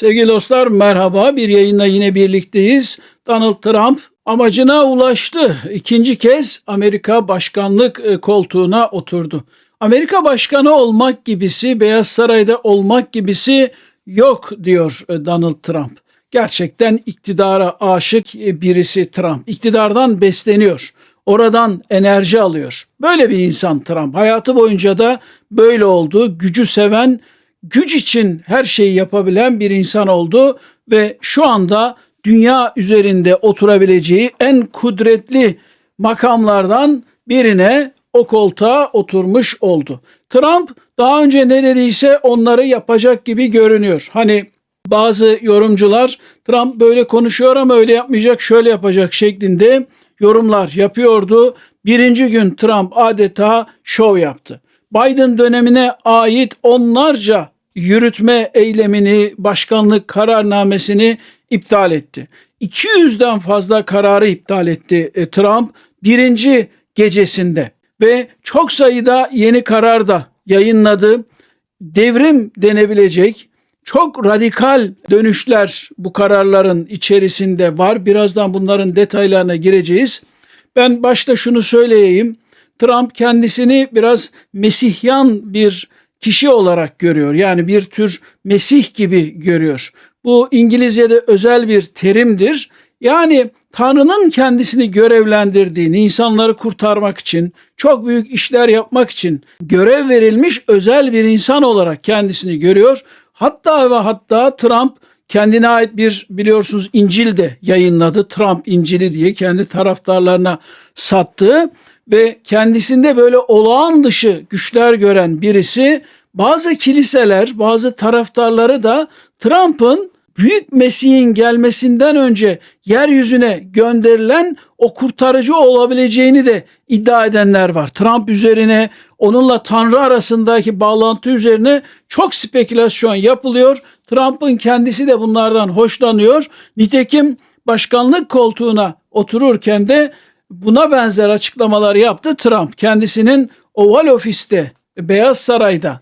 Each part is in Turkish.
Sevgili dostlar merhaba. Bir yayınla yine birlikteyiz. Donald Trump amacına ulaştı. İkinci kez Amerika başkanlık e, koltuğuna oturdu. Amerika başkanı olmak gibisi, Beyaz Saray'da olmak gibisi yok diyor e, Donald Trump. Gerçekten iktidara aşık e, birisi Trump. İktidardan besleniyor. Oradan enerji alıyor. Böyle bir insan Trump. Hayatı boyunca da böyle oldu. Gücü seven, güç için her şeyi yapabilen bir insan oldu ve şu anda dünya üzerinde oturabileceği en kudretli makamlardan birine o koltuğa oturmuş oldu. Trump daha önce ne dediyse onları yapacak gibi görünüyor. Hani bazı yorumcular Trump böyle konuşuyor ama öyle yapmayacak, şöyle yapacak şeklinde yorumlar yapıyordu. Birinci gün Trump adeta şov yaptı. Biden dönemine ait onlarca yürütme eylemini, başkanlık kararnamesini iptal etti. 200'den fazla kararı iptal etti e, Trump birinci gecesinde ve çok sayıda yeni karar da yayınladı. Devrim denebilecek çok radikal dönüşler bu kararların içerisinde var. Birazdan bunların detaylarına gireceğiz. Ben başta şunu söyleyeyim. Trump kendisini biraz mesihyan bir kişi olarak görüyor. Yani bir tür Mesih gibi görüyor. Bu İngilizce'de özel bir terimdir. Yani Tanrı'nın kendisini görevlendirdiğini, insanları kurtarmak için, çok büyük işler yapmak için görev verilmiş özel bir insan olarak kendisini görüyor. Hatta ve hatta Trump kendine ait bir biliyorsunuz İncil de yayınladı. Trump İncil'i diye kendi taraftarlarına sattı ve kendisinde böyle olağan dışı güçler gören birisi bazı kiliseler, bazı taraftarları da Trump'ın büyük Mesih'in gelmesinden önce yeryüzüne gönderilen o kurtarıcı olabileceğini de iddia edenler var. Trump üzerine, onunla Tanrı arasındaki bağlantı üzerine çok spekülasyon yapılıyor. Trump'ın kendisi de bunlardan hoşlanıyor. Nitekim başkanlık koltuğuna otururken de buna benzer açıklamalar yaptı Trump. Kendisinin Oval Ofis'te, Beyaz Saray'da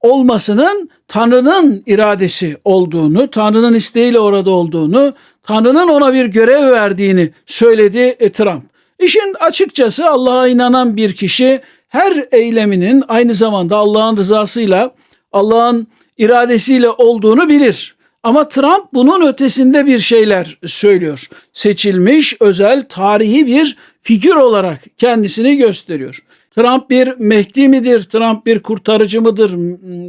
olmasının Tanrı'nın iradesi olduğunu, Tanrı'nın isteğiyle orada olduğunu, Tanrı'nın ona bir görev verdiğini söyledi e, Trump. İşin açıkçası Allah'a inanan bir kişi her eyleminin aynı zamanda Allah'ın rızasıyla, Allah'ın iradesiyle olduğunu bilir. Ama Trump bunun ötesinde bir şeyler söylüyor. Seçilmiş, özel, tarihi bir figür olarak kendisini gösteriyor. Trump bir Mehdi midir? Trump bir kurtarıcı mıdır?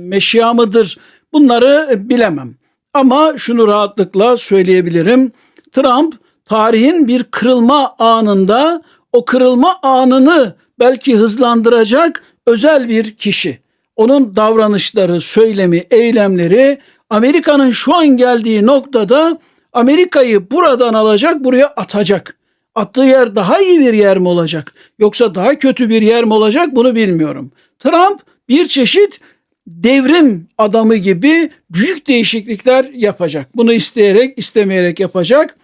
Meşya mıdır? Bunları bilemem. Ama şunu rahatlıkla söyleyebilirim. Trump tarihin bir kırılma anında o kırılma anını belki hızlandıracak özel bir kişi. Onun davranışları, söylemi, eylemleri Amerika'nın şu an geldiği noktada Amerika'yı buradan alacak, buraya atacak. Attığı yer daha iyi bir yer mi olacak? Yoksa daha kötü bir yer mi olacak? Bunu bilmiyorum. Trump bir çeşit devrim adamı gibi büyük değişiklikler yapacak. Bunu isteyerek, istemeyerek yapacak.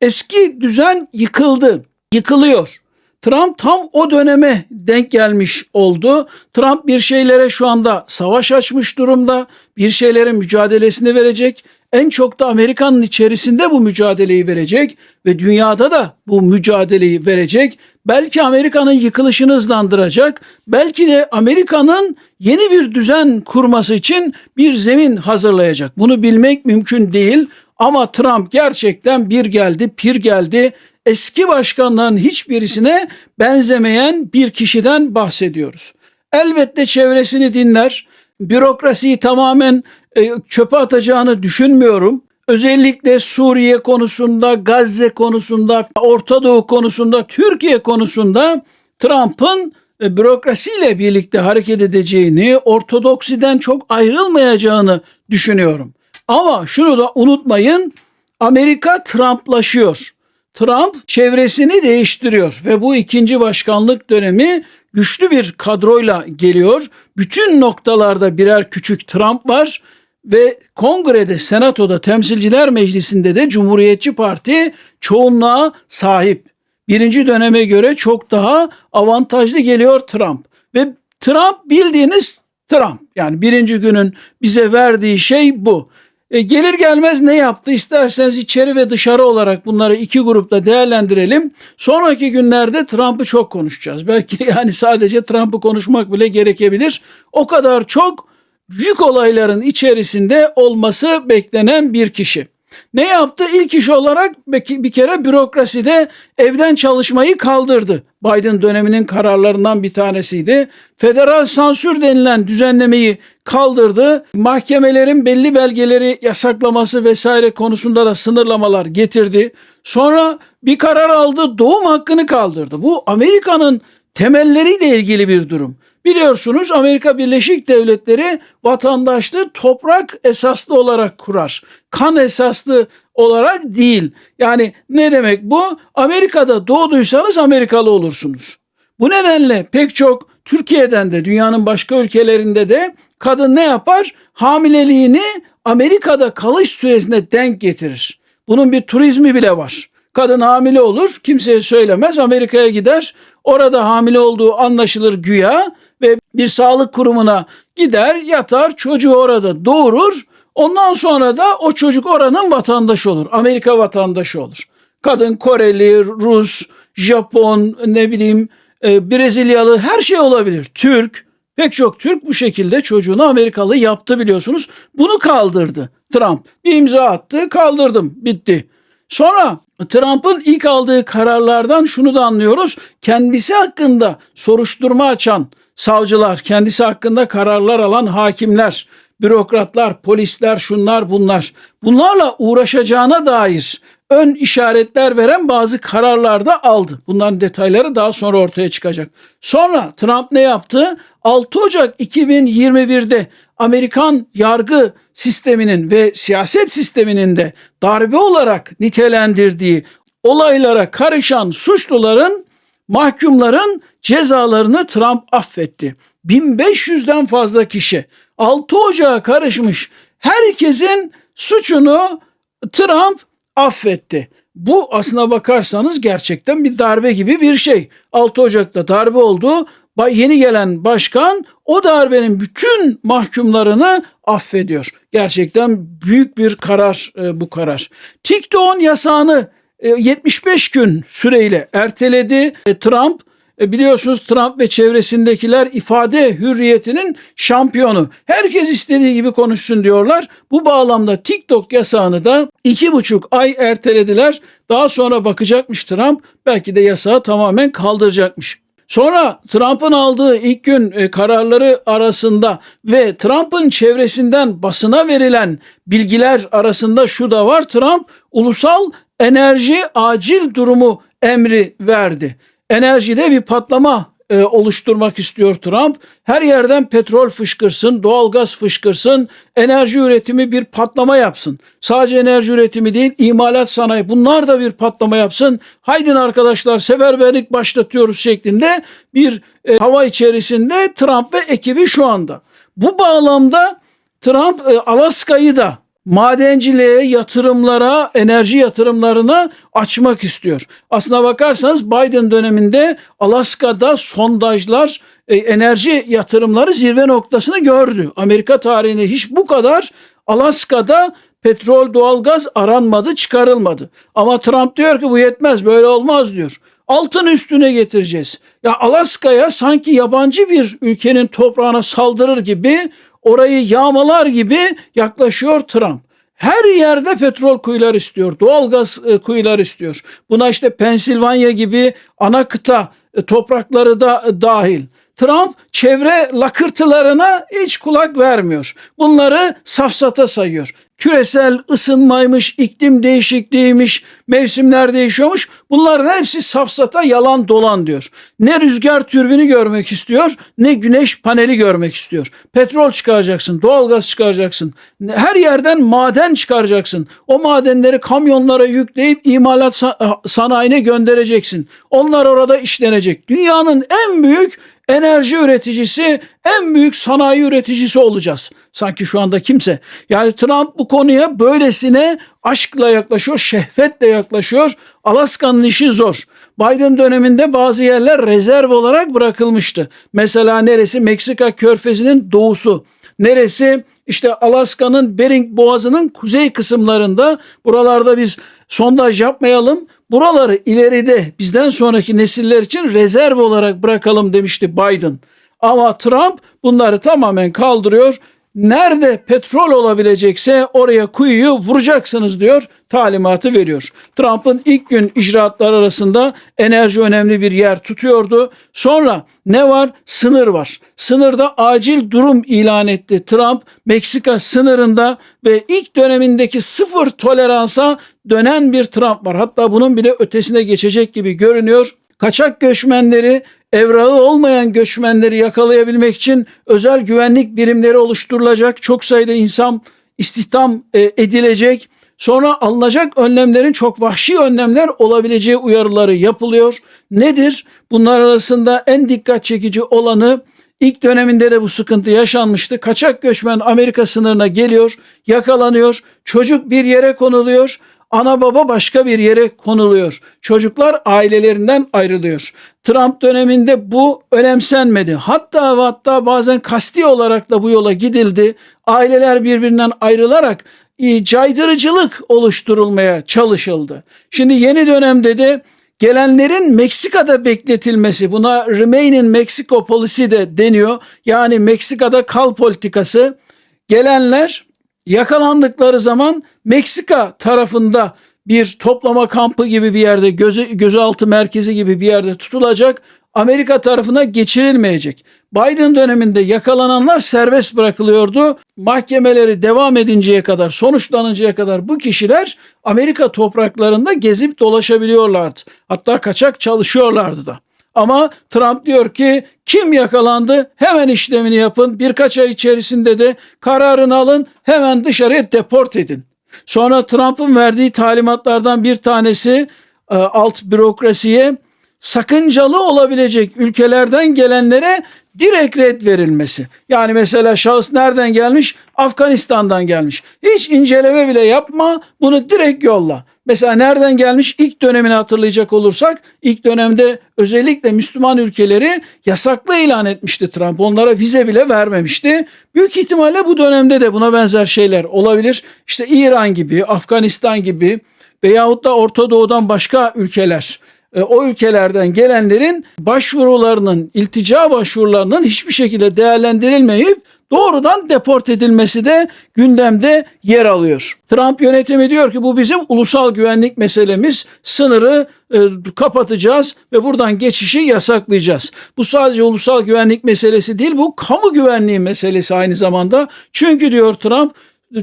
Eski düzen yıkıldı, yıkılıyor. Trump tam o döneme denk gelmiş oldu. Trump bir şeylere şu anda savaş açmış durumda. Bir şeylerin mücadelesini verecek. En çok da Amerika'nın içerisinde bu mücadeleyi verecek ve dünyada da bu mücadeleyi verecek. Belki Amerika'nın yıkılışını hızlandıracak. Belki de Amerika'nın yeni bir düzen kurması için bir zemin hazırlayacak. Bunu bilmek mümkün değil ama Trump gerçekten bir geldi, pir geldi eski başkanların hiçbirisine benzemeyen bir kişiden bahsediyoruz. Elbette çevresini dinler. Bürokrasiyi tamamen e, çöpe atacağını düşünmüyorum. Özellikle Suriye konusunda, Gazze konusunda, Orta Doğu konusunda, Türkiye konusunda Trump'ın e, bürokrasiyle birlikte hareket edeceğini, ortodoksiden çok ayrılmayacağını düşünüyorum. Ama şunu da unutmayın, Amerika Trumplaşıyor. Trump çevresini değiştiriyor ve bu ikinci başkanlık dönemi güçlü bir kadroyla geliyor. Bütün noktalarda birer küçük Trump var ve kongrede, senatoda, temsilciler meclisinde de Cumhuriyetçi Parti çoğunluğa sahip. Birinci döneme göre çok daha avantajlı geliyor Trump. Ve Trump bildiğiniz Trump. Yani birinci günün bize verdiği şey bu. E, gelir gelmez ne yaptı? İsterseniz içeri ve dışarı olarak bunları iki grupta değerlendirelim. Sonraki günlerde Trump'ı çok konuşacağız. Belki yani sadece Trump'ı konuşmak bile gerekebilir. O kadar çok büyük olayların içerisinde olması beklenen bir kişi. Ne yaptı? İlk iş olarak bir kere bürokraside evden çalışmayı kaldırdı. Biden döneminin kararlarından bir tanesiydi. Federal sansür denilen düzenlemeyi kaldırdı. Mahkemelerin belli belgeleri yasaklaması vesaire konusunda da sınırlamalar getirdi. Sonra bir karar aldı, doğum hakkını kaldırdı. Bu Amerika'nın temelleriyle ilgili bir durum. Biliyorsunuz Amerika Birleşik Devletleri vatandaşlığı toprak esaslı olarak kurar. Kan esaslı olarak değil. Yani ne demek bu? Amerika'da doğduysanız Amerikalı olursunuz. Bu nedenle pek çok Türkiye'den de dünyanın başka ülkelerinde de kadın ne yapar? Hamileliğini Amerika'da kalış süresine denk getirir. Bunun bir turizmi bile var. Kadın hamile olur, kimseye söylemez, Amerika'ya gider. Orada hamile olduğu anlaşılır güya ve bir sağlık kurumuna gider, yatar, çocuğu orada doğurur. Ondan sonra da o çocuk oranın vatandaşı olur. Amerika vatandaşı olur. Kadın Koreli, Rus, Japon, ne bileyim e, Brezilyalı her şey olabilir. Türk, pek çok Türk bu şekilde çocuğunu Amerikalı yaptı biliyorsunuz. Bunu kaldırdı Trump. Bir imza attı, kaldırdım, bitti. Sonra Trump'ın ilk aldığı kararlardan şunu da anlıyoruz. Kendisi hakkında soruşturma açan savcılar, kendisi hakkında kararlar alan hakimler, bürokratlar, polisler, şunlar bunlar. Bunlarla uğraşacağına dair ön işaretler veren bazı kararlar da aldı. Bunların detayları daha sonra ortaya çıkacak. Sonra Trump ne yaptı? 6 Ocak 2021'de Amerikan yargı sisteminin ve siyaset sisteminin de darbe olarak nitelendirdiği olaylara karışan suçluların, mahkumların cezalarını Trump affetti. 1500'den fazla kişi 6 Ocağı karışmış herkesin suçunu Trump affetti. Bu aslına bakarsanız gerçekten bir darbe gibi bir şey. 6 Ocak'ta darbe oldu. Yeni gelen başkan o darbenin bütün mahkumlarını affediyor. Gerçekten büyük bir karar e, bu karar. TikTok'un yasağını 75 e, gün süreyle erteledi e, Trump. Biliyorsunuz Trump ve çevresindekiler ifade hürriyetinin şampiyonu. Herkes istediği gibi konuşsun diyorlar. Bu bağlamda TikTok yasağını da iki buçuk ay ertelediler. Daha sonra bakacakmış Trump. Belki de yasağı tamamen kaldıracakmış. Sonra Trump'ın aldığı ilk gün e, kararları arasında ve Trump'ın çevresinden basına verilen bilgiler arasında şu da var. Trump ulusal enerji acil durumu emri verdi. Enerjide bir patlama e, oluşturmak istiyor Trump. Her yerden petrol fışkırsın, doğalgaz fışkırsın, enerji üretimi bir patlama yapsın. Sadece enerji üretimi değil, imalat sanayi bunlar da bir patlama yapsın. Haydin arkadaşlar seferberlik başlatıyoruz şeklinde bir e, hava içerisinde Trump ve ekibi şu anda. Bu bağlamda Trump e, Alaska'yı da madenciliğe, yatırımlara, enerji yatırımlarına açmak istiyor. Aslına bakarsanız Biden döneminde Alaska'da sondajlar, e, enerji yatırımları zirve noktasını gördü. Amerika tarihinde hiç bu kadar Alaska'da petrol, doğalgaz aranmadı, çıkarılmadı. Ama Trump diyor ki bu yetmez, böyle olmaz diyor. Altın üstüne getireceğiz. Ya Alaska'ya sanki yabancı bir ülkenin toprağına saldırır gibi orayı yağmalar gibi yaklaşıyor Trump. Her yerde petrol kuyular istiyor, doğalgaz e, kuyular istiyor. Buna işte Pensilvanya gibi ana kıta e, toprakları da e, dahil. Trump çevre lakırtılarına hiç kulak vermiyor. Bunları safsata sayıyor küresel ısınmaymış, iklim değişikliğiymiş, mevsimler değişiyormuş. Bunların hepsi safsata yalan dolan diyor. Ne rüzgar türbini görmek istiyor, ne güneş paneli görmek istiyor. Petrol çıkaracaksın, doğalgaz çıkaracaksın. Her yerden maden çıkaracaksın. O madenleri kamyonlara yükleyip imalat sanayine göndereceksin. Onlar orada işlenecek. Dünyanın en büyük enerji üreticisi, en büyük sanayi üreticisi olacağız. Sanki şu anda kimse. Yani Trump bu konuya böylesine aşkla yaklaşıyor, şehvetle yaklaşıyor. Alaska'nın işi zor. Biden döneminde bazı yerler rezerv olarak bırakılmıştı. Mesela neresi? Meksika körfezinin doğusu. Neresi? işte Alaska'nın Bering Boğazı'nın kuzey kısımlarında buralarda biz sondaj yapmayalım. Buraları ileride bizden sonraki nesiller için rezerv olarak bırakalım demişti Biden. Ama Trump bunları tamamen kaldırıyor. Nerede petrol olabilecekse oraya kuyuyu vuracaksınız diyor talimatı veriyor. Trump'ın ilk gün icraatlar arasında enerji önemli bir yer tutuyordu. Sonra ne var? Sınır var. Sınırda acil durum ilan etti Trump Meksika sınırında ve ilk dönemindeki sıfır toleransa dönen bir Trump var. Hatta bunun bile ötesine geçecek gibi görünüyor. Kaçak göçmenleri, evrağı olmayan göçmenleri yakalayabilmek için özel güvenlik birimleri oluşturulacak. Çok sayıda insan istihdam e, edilecek. Sonra alınacak önlemlerin çok vahşi önlemler olabileceği uyarıları yapılıyor. Nedir? Bunlar arasında en dikkat çekici olanı ilk döneminde de bu sıkıntı yaşanmıştı. Kaçak göçmen Amerika sınırına geliyor, yakalanıyor, çocuk bir yere konuluyor ana baba başka bir yere konuluyor. Çocuklar ailelerinden ayrılıyor. Trump döneminde bu önemsenmedi. Hatta ve hatta bazen kasti olarak da bu yola gidildi. Aileler birbirinden ayrılarak e, caydırıcılık oluşturulmaya çalışıldı. Şimdi yeni dönemde de gelenlerin Meksika'da bekletilmesi buna Remain in Mexico Policy de deniyor. Yani Meksika'da kal politikası gelenler yakalandıkları zaman Meksika tarafında bir toplama kampı gibi bir yerde gözü, gözaltı merkezi gibi bir yerde tutulacak. Amerika tarafına geçirilmeyecek. Biden döneminde yakalananlar serbest bırakılıyordu. Mahkemeleri devam edinceye kadar, sonuçlanıncaya kadar bu kişiler Amerika topraklarında gezip dolaşabiliyorlardı. Hatta kaçak çalışıyorlardı da. Ama Trump diyor ki kim yakalandı hemen işlemini yapın. Birkaç ay içerisinde de kararını alın hemen dışarıya deport edin. Sonra Trump'ın verdiği talimatlardan bir tanesi e, alt bürokrasiye sakıncalı olabilecek ülkelerden gelenlere direkt red verilmesi. Yani mesela şahıs nereden gelmiş? Afganistan'dan gelmiş. Hiç inceleme bile yapma bunu direkt yolla. Mesela nereden gelmiş ilk dönemini hatırlayacak olursak ilk dönemde özellikle Müslüman ülkeleri yasaklı ilan etmişti Trump. Onlara vize bile vermemişti. Büyük ihtimalle bu dönemde de buna benzer şeyler olabilir. İşte İran gibi, Afganistan gibi veyahut da Orta Doğu'dan başka ülkeler e, o ülkelerden gelenlerin başvurularının, iltica başvurularının hiçbir şekilde değerlendirilmeyip doğrudan deport edilmesi de gündemde yer alıyor. Trump yönetimi diyor ki bu bizim ulusal güvenlik meselemiz. Sınırı e, kapatacağız ve buradan geçişi yasaklayacağız. Bu sadece ulusal güvenlik meselesi değil bu kamu güvenliği meselesi aynı zamanda. Çünkü diyor Trump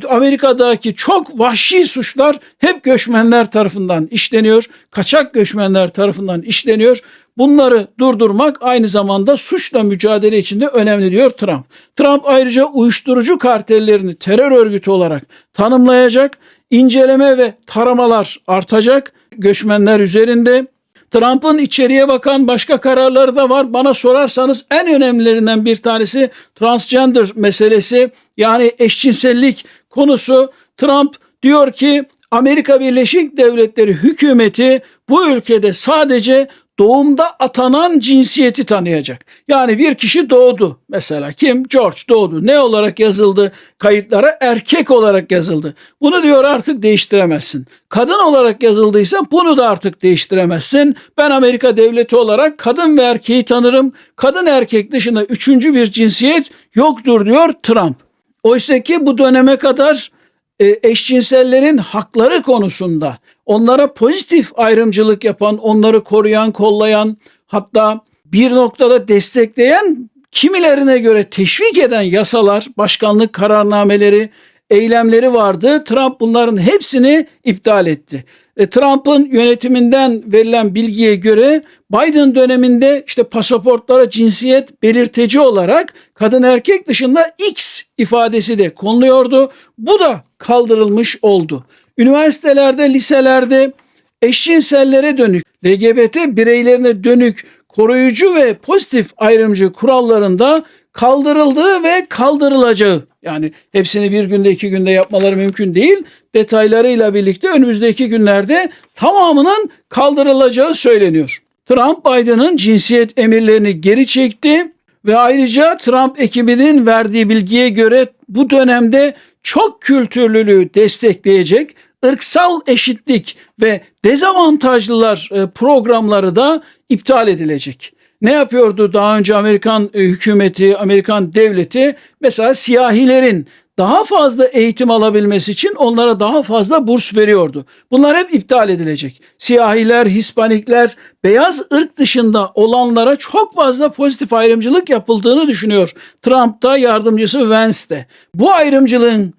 Amerika'daki çok vahşi suçlar hep göçmenler tarafından işleniyor. Kaçak göçmenler tarafından işleniyor. Bunları durdurmak aynı zamanda suçla mücadele içinde önemli diyor Trump. Trump ayrıca uyuşturucu kartellerini terör örgütü olarak tanımlayacak. İnceleme ve taramalar artacak göçmenler üzerinde. Trump'ın içeriye bakan başka kararları da var. Bana sorarsanız en önemlilerinden bir tanesi transgender meselesi yani eşcinsellik konusu. Trump diyor ki Amerika Birleşik Devletleri hükümeti bu ülkede sadece doğumda atanan cinsiyeti tanıyacak. Yani bir kişi doğdu mesela kim? George doğdu. Ne olarak yazıldı? Kayıtlara erkek olarak yazıldı. Bunu diyor artık değiştiremezsin. Kadın olarak yazıldıysa bunu da artık değiştiremezsin. Ben Amerika devleti olarak kadın ve erkeği tanırım. Kadın erkek dışında üçüncü bir cinsiyet yoktur diyor Trump. Oysa ki bu döneme kadar e, eşcinsellerin hakları konusunda onlara pozitif ayrımcılık yapan, onları koruyan, kollayan, hatta bir noktada destekleyen, kimilerine göre teşvik eden yasalar, başkanlık kararnameleri, eylemleri vardı. Trump bunların hepsini iptal etti. E, Trump'ın yönetiminden verilen bilgiye göre Biden döneminde işte pasaportlara cinsiyet belirteci olarak kadın erkek dışında X ifadesi de konuluyordu. Bu da kaldırılmış oldu. Üniversitelerde, liselerde eşcinsellere dönük, LGBT bireylerine dönük koruyucu ve pozitif ayrımcı kurallarında kaldırıldığı ve kaldırılacağı. Yani hepsini bir günde iki günde yapmaları mümkün değil. Detaylarıyla birlikte önümüzdeki günlerde tamamının kaldırılacağı söyleniyor. Trump Biden'ın cinsiyet emirlerini geri çekti Ve ayrıca Trump ekibinin verdiği bilgiye göre bu dönemde çok kültürlülüğü destekleyecek ırksal eşitlik ve dezavantajlılar e, programları da iptal edilecek. Ne yapıyordu daha önce Amerikan e, hükümeti, Amerikan devleti? Mesela siyahilerin daha fazla eğitim alabilmesi için onlara daha fazla burs veriyordu. Bunlar hep iptal edilecek. Siyahiler, Hispanikler, beyaz ırk dışında olanlara çok fazla pozitif ayrımcılık yapıldığını düşünüyor. Trump'ta yardımcısı Vance'de. Bu ayrımcılığın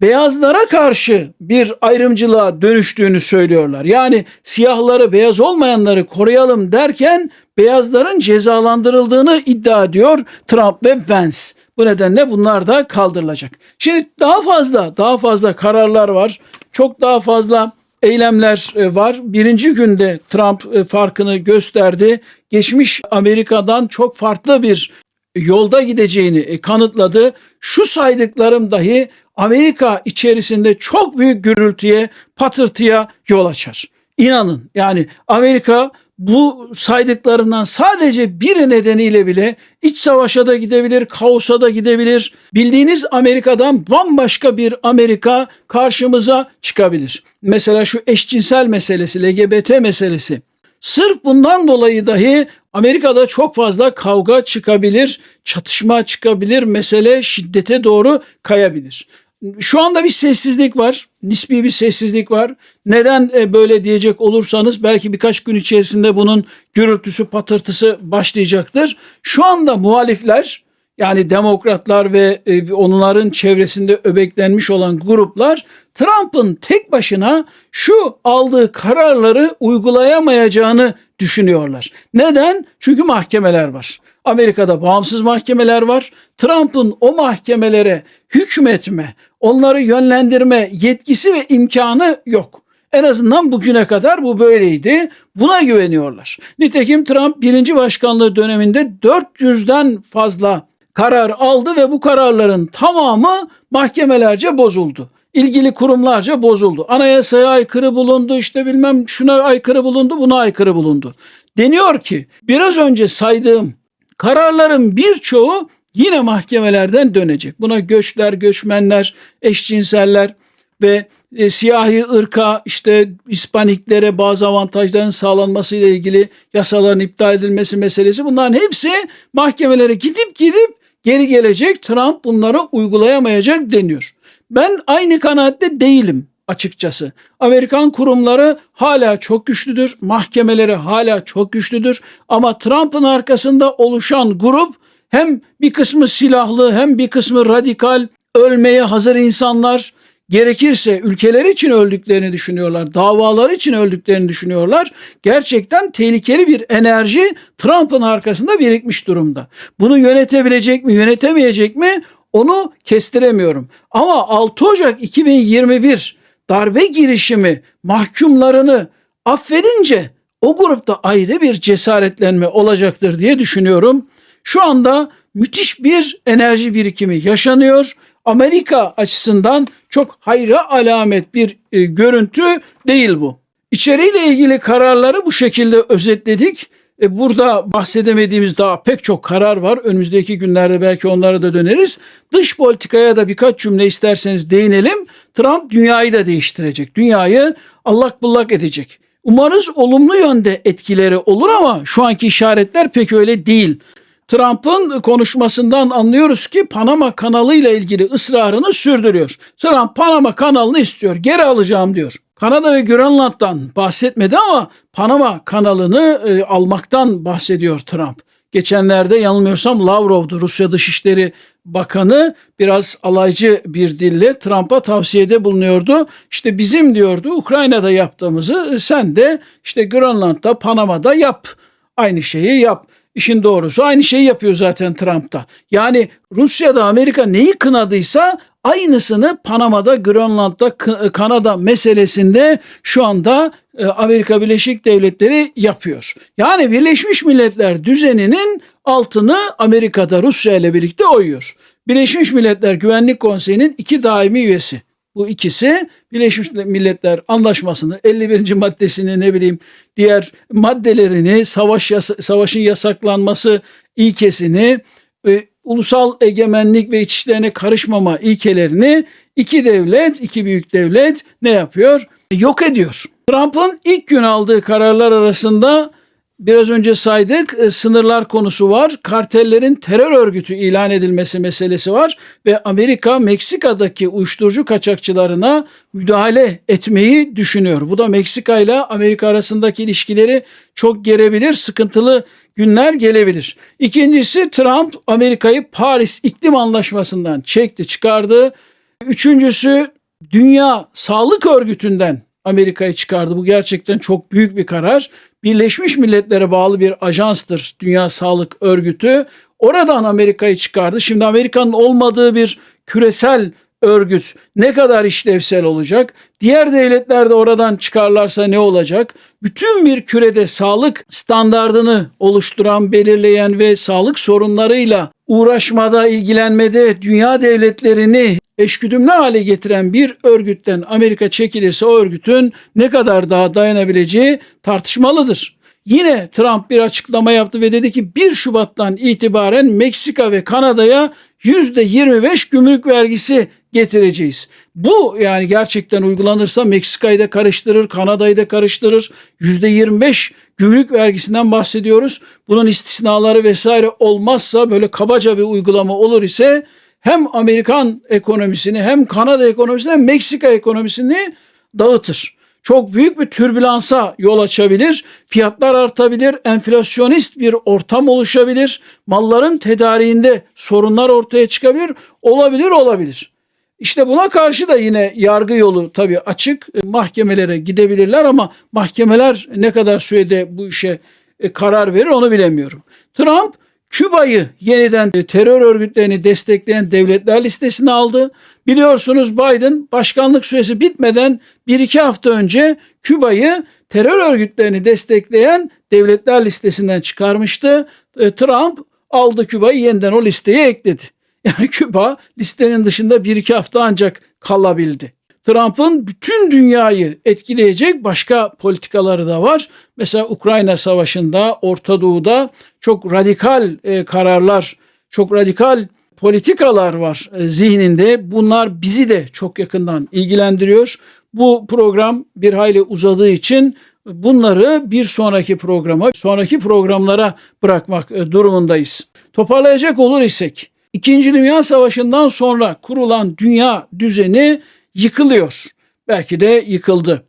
beyazlara karşı bir ayrımcılığa dönüştüğünü söylüyorlar. Yani siyahları, beyaz olmayanları koruyalım derken beyazların cezalandırıldığını iddia ediyor Trump ve Vance. Bu nedenle bunlar da kaldırılacak. Şimdi daha fazla, daha fazla kararlar var. Çok daha fazla eylemler e, var. Birinci günde Trump e, farkını gösterdi. Geçmiş Amerika'dan çok farklı bir yolda gideceğini e, kanıtladı. Şu saydıklarım dahi Amerika içerisinde çok büyük gürültüye, patırtıya yol açar. İnanın yani Amerika bu saydıklarından sadece bir nedeniyle bile iç savaşa da gidebilir, kaosa da gidebilir. Bildiğiniz Amerika'dan bambaşka bir Amerika karşımıza çıkabilir. Mesela şu eşcinsel meselesi, LGBT meselesi. Sırf bundan dolayı dahi Amerika'da çok fazla kavga çıkabilir, çatışma çıkabilir, mesele şiddete doğru kayabilir. Şu anda bir sessizlik var. Nispi bir sessizlik var. Neden e, böyle diyecek olursanız belki birkaç gün içerisinde bunun gürültüsü patırtısı başlayacaktır. Şu anda muhalifler yani demokratlar ve e, onların çevresinde öbeklenmiş olan gruplar Trump'ın tek başına şu aldığı kararları uygulayamayacağını düşünüyorlar. Neden? Çünkü mahkemeler var. Amerika'da bağımsız mahkemeler var. Trump'ın o mahkemelere hükmetme, onları yönlendirme yetkisi ve imkanı yok. En azından bugüne kadar bu böyleydi. Buna güveniyorlar. Nitekim Trump birinci başkanlığı döneminde 400'den fazla karar aldı ve bu kararların tamamı mahkemelerce bozuldu. İlgili kurumlarca bozuldu. Anayasaya aykırı bulundu, işte bilmem şuna aykırı bulundu, buna aykırı bulundu. Deniyor ki biraz önce saydığım kararların birçoğu yine mahkemelerden dönecek. Buna göçler, göçmenler, eşcinseller ve e, siyahi ırka işte İspaniklere bazı avantajların sağlanması ile ilgili yasaların iptal edilmesi meselesi bunların hepsi mahkemelere gidip gidip geri gelecek. Trump bunları uygulayamayacak deniyor. Ben aynı kanaatte değilim açıkçası. Amerikan kurumları hala çok güçlüdür, mahkemeleri hala çok güçlüdür ama Trump'ın arkasında oluşan grup hem bir kısmı silahlı hem bir kısmı radikal, ölmeye hazır insanlar, gerekirse ülkeleri için öldüklerini düşünüyorlar, davalar için öldüklerini düşünüyorlar. Gerçekten tehlikeli bir enerji Trump'ın arkasında birikmiş durumda. Bunu yönetebilecek mi, yönetemeyecek mi? Onu kestiremiyorum. Ama 6 Ocak 2021 darbe girişimi mahkumlarını affedince o grupta ayrı bir cesaretlenme olacaktır diye düşünüyorum. Şu anda müthiş bir enerji birikimi yaşanıyor. Amerika açısından çok hayra alamet bir e, görüntü değil bu. İçeriğiyle ilgili kararları bu şekilde özetledik. E, burada bahsedemediğimiz daha pek çok karar var. Önümüzdeki günlerde belki onlara da döneriz. Dış politikaya da birkaç cümle isterseniz değinelim. Trump dünyayı da değiştirecek. Dünyayı allak bullak edecek. Umarız olumlu yönde etkileri olur ama şu anki işaretler pek öyle değil. Trump'ın konuşmasından anlıyoruz ki Panama kanalı ile ilgili ısrarını sürdürüyor. Trump Panama kanalını istiyor, geri alacağım diyor. Kanada ve Grönland'dan bahsetmedi ama Panama kanalını e, almaktan bahsediyor Trump. Geçenlerde yanılmıyorsam Lavrov'du Rusya Dışişleri Bakanı biraz alaycı bir dille Trump'a tavsiyede bulunuyordu. İşte bizim diyordu Ukrayna'da yaptığımızı sen de işte Grönland'da Panama'da yap. Aynı şeyi yap. İşin doğrusu aynı şeyi yapıyor zaten Trump'ta. Yani Rusya'da Amerika neyi kınadıysa aynısını Panama'da, Grönland'da, Kanada meselesinde şu anda e, Amerika Birleşik Devletleri yapıyor. Yani Birleşmiş Milletler düzeninin altını Amerika'da Rusya ile birlikte oyuyor. Birleşmiş Milletler Güvenlik Konseyi'nin iki daimi üyesi. Bu ikisi Birleşmiş Milletler Anlaşması'nı 51. maddesini ne bileyim diğer maddelerini savaş yasa, savaşın yasaklanması ilkesini e, ulusal egemenlik ve iç işlerine karışmama ilkelerini iki devlet, iki büyük devlet ne yapıyor? Yok ediyor. Trump'ın ilk gün aldığı kararlar arasında biraz önce saydık e, sınırlar konusu var. Kartellerin terör örgütü ilan edilmesi meselesi var ve Amerika Meksika'daki uyuşturucu kaçakçılarına müdahale etmeyi düşünüyor. Bu da Meksika ile Amerika arasındaki ilişkileri çok gerebilir, sıkıntılı günler gelebilir. İkincisi Trump Amerika'yı Paris İklim Anlaşması'ndan çekti, çıkardı. Üçüncüsü Dünya Sağlık Örgütü'nden Amerika'yı çıkardı. Bu gerçekten çok büyük bir karar. Birleşmiş Milletler'e bağlı bir ajanstır Dünya Sağlık Örgütü. Oradan Amerika'yı çıkardı. Şimdi Amerika'nın olmadığı bir küresel örgüt ne kadar işlevsel olacak? Diğer devletler de oradan çıkarlarsa ne olacak? Bütün bir kürede sağlık standardını oluşturan, belirleyen ve sağlık sorunlarıyla uğraşmada, ilgilenmede dünya devletlerini eşgüdümlü hale getiren bir örgütten Amerika çekilirse o örgütün ne kadar daha dayanabileceği tartışmalıdır. Yine Trump bir açıklama yaptı ve dedi ki 1 Şubat'tan itibaren Meksika ve Kanada'ya %25 gümrük vergisi getireceğiz. Bu yani gerçekten uygulanırsa Meksika'yı da karıştırır, Kanada'yı da karıştırır. %25 gümrük vergisinden bahsediyoruz. Bunun istisnaları vesaire olmazsa böyle kabaca bir uygulama olur ise hem Amerikan ekonomisini hem Kanada ekonomisini hem Meksika ekonomisini dağıtır. Çok büyük bir türbülansa yol açabilir, fiyatlar artabilir, enflasyonist bir ortam oluşabilir, malların tedariğinde sorunlar ortaya çıkabilir, olabilir olabilir. İşte buna karşı da yine yargı yolu tabii açık. Mahkemelere gidebilirler ama mahkemeler ne kadar sürede bu işe e, karar verir onu bilemiyorum. Trump Küba'yı yeniden terör örgütlerini destekleyen devletler listesine aldı. Biliyorsunuz Biden başkanlık süresi bitmeden bir iki hafta önce Küba'yı terör örgütlerini destekleyen devletler listesinden çıkarmıştı. E, Trump aldı Küba'yı yeniden o listeye ekledi. Yani Küba listenin dışında bir iki hafta ancak kalabildi. Trump'ın bütün dünyayı etkileyecek başka politikaları da var. Mesela Ukrayna Savaşı'nda, Orta Doğu'da çok radikal e, kararlar, çok radikal politikalar var e, zihninde. Bunlar bizi de çok yakından ilgilendiriyor. Bu program bir hayli uzadığı için bunları bir sonraki programa, sonraki programlara bırakmak e, durumundayız. Toparlayacak olur isek, İkinci Dünya Savaşı'ndan sonra kurulan dünya düzeni yıkılıyor. Belki de yıkıldı.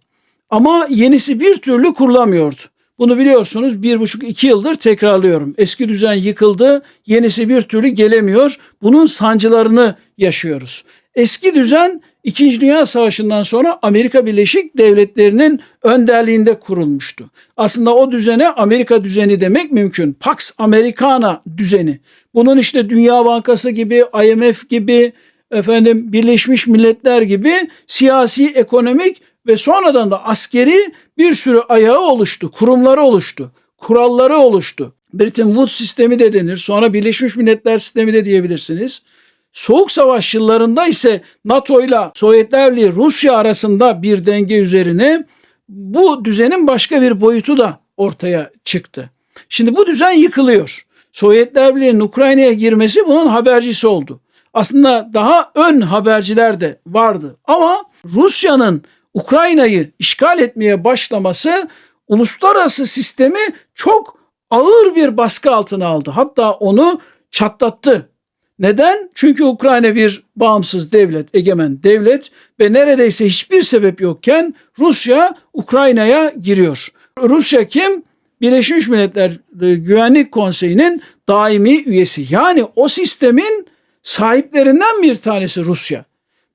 Ama yenisi bir türlü kurulamıyordu. Bunu biliyorsunuz bir buçuk iki yıldır tekrarlıyorum. Eski düzen yıkıldı, yenisi bir türlü gelemiyor. Bunun sancılarını yaşıyoruz. Eski düzen İkinci Dünya Savaşı'ndan sonra Amerika Birleşik Devletleri'nin önderliğinde kurulmuştu. Aslında o düzene Amerika düzeni demek mümkün. Pax Americana düzeni. Bunun işte Dünya Bankası gibi, IMF gibi, efendim Birleşmiş Milletler gibi siyasi, ekonomik ve sonradan da askeri bir sürü ayağı oluştu, kurumları oluştu, kuralları oluştu. Bretton Woods sistemi de denir. Sonra Birleşmiş Milletler sistemi de diyebilirsiniz. Soğuk Savaş yıllarında ise NATO ile Sovyetler Birliği Rusya arasında bir denge üzerine bu düzenin başka bir boyutu da ortaya çıktı. Şimdi bu düzen yıkılıyor. Sovyetler Birliği'nin Ukrayna'ya girmesi bunun habercisi oldu. Aslında daha ön haberciler de vardı ama Rusya'nın Ukrayna'yı işgal etmeye başlaması uluslararası sistemi çok ağır bir baskı altına aldı. Hatta onu çatlattı. Neden? Çünkü Ukrayna bir bağımsız devlet, egemen devlet ve neredeyse hiçbir sebep yokken Rusya Ukrayna'ya giriyor. Rusya kim? Birleşmiş Milletler Güvenlik Konseyi'nin daimi üyesi. Yani o sistemin sahiplerinden bir tanesi Rusya.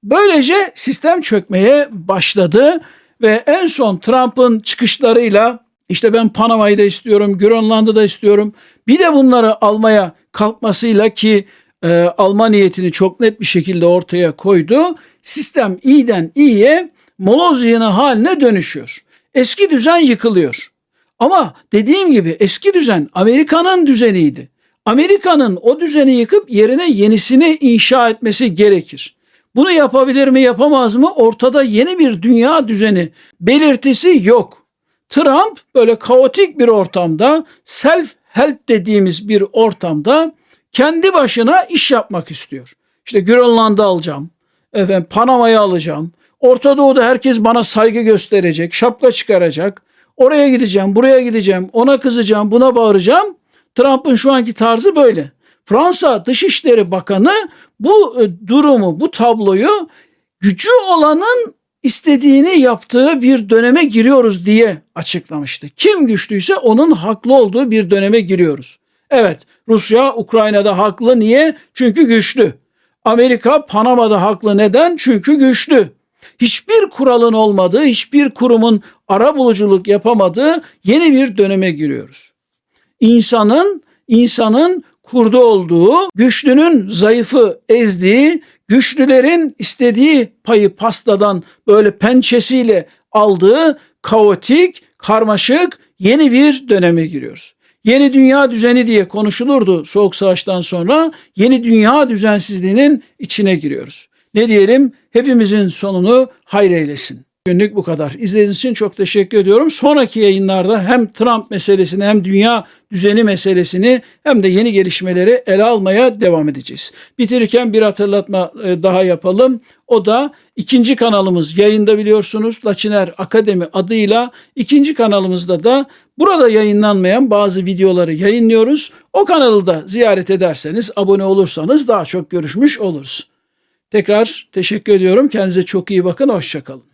Böylece sistem çökmeye başladı ve en son Trump'ın çıkışlarıyla işte ben Panama'yı da istiyorum, Grönland'ı da istiyorum. Bir de bunları almaya kalkmasıyla ki e, alma niyetini çok net bir şekilde ortaya koydu. Sistem iyiden iyiye moloz yığını haline dönüşüyor. Eski düzen yıkılıyor. Ama dediğim gibi eski düzen Amerika'nın düzeniydi. Amerika'nın o düzeni yıkıp yerine yenisini inşa etmesi gerekir. Bunu yapabilir mi yapamaz mı? Ortada yeni bir dünya düzeni belirtisi yok. Trump böyle kaotik bir ortamda self help dediğimiz bir ortamda kendi başına iş yapmak istiyor. İşte Grönland'ı alacağım. Efendim Panama'yı alacağım. Orta Doğu'da herkes bana saygı gösterecek, şapka çıkaracak. Oraya gideceğim, buraya gideceğim, ona kızacağım, buna bağıracağım. Trump'ın şu anki tarzı böyle. Fransa Dışişleri Bakanı bu e, durumu, bu tabloyu gücü olanın istediğini yaptığı bir döneme giriyoruz diye açıklamıştı. Kim güçlüyse onun haklı olduğu bir döneme giriyoruz. Evet, Rusya Ukrayna'da haklı niye? Çünkü güçlü. Amerika Panama'da haklı neden? Çünkü güçlü. Hiçbir kuralın olmadığı, hiçbir kurumun ara buluculuk yapamadığı yeni bir döneme giriyoruz. İnsanın insanın kurdu olduğu, güçlünün zayıfı ezdiği, güçlülerin istediği payı pastadan böyle pençesiyle aldığı kaotik, karmaşık yeni bir döneme giriyoruz. Yeni dünya düzeni diye konuşulurdu Soğuk Savaş'tan sonra. Yeni dünya düzensizliğinin içine giriyoruz. Ne diyelim? Hepimizin sonunu hayır eylesin. Günlük bu kadar. İzlediğiniz için çok teşekkür ediyorum. Sonraki yayınlarda hem Trump meselesini hem dünya düzeni meselesini hem de yeni gelişmeleri ele almaya devam edeceğiz. Bitirirken bir hatırlatma e, daha yapalım. O da ikinci kanalımız yayında biliyorsunuz. Laçiner Akademi adıyla ikinci kanalımızda da burada yayınlanmayan bazı videoları yayınlıyoruz. O kanalı da ziyaret ederseniz, abone olursanız daha çok görüşmüş oluruz. Tekrar teşekkür ediyorum. Kendinize çok iyi bakın. Hoşçakalın.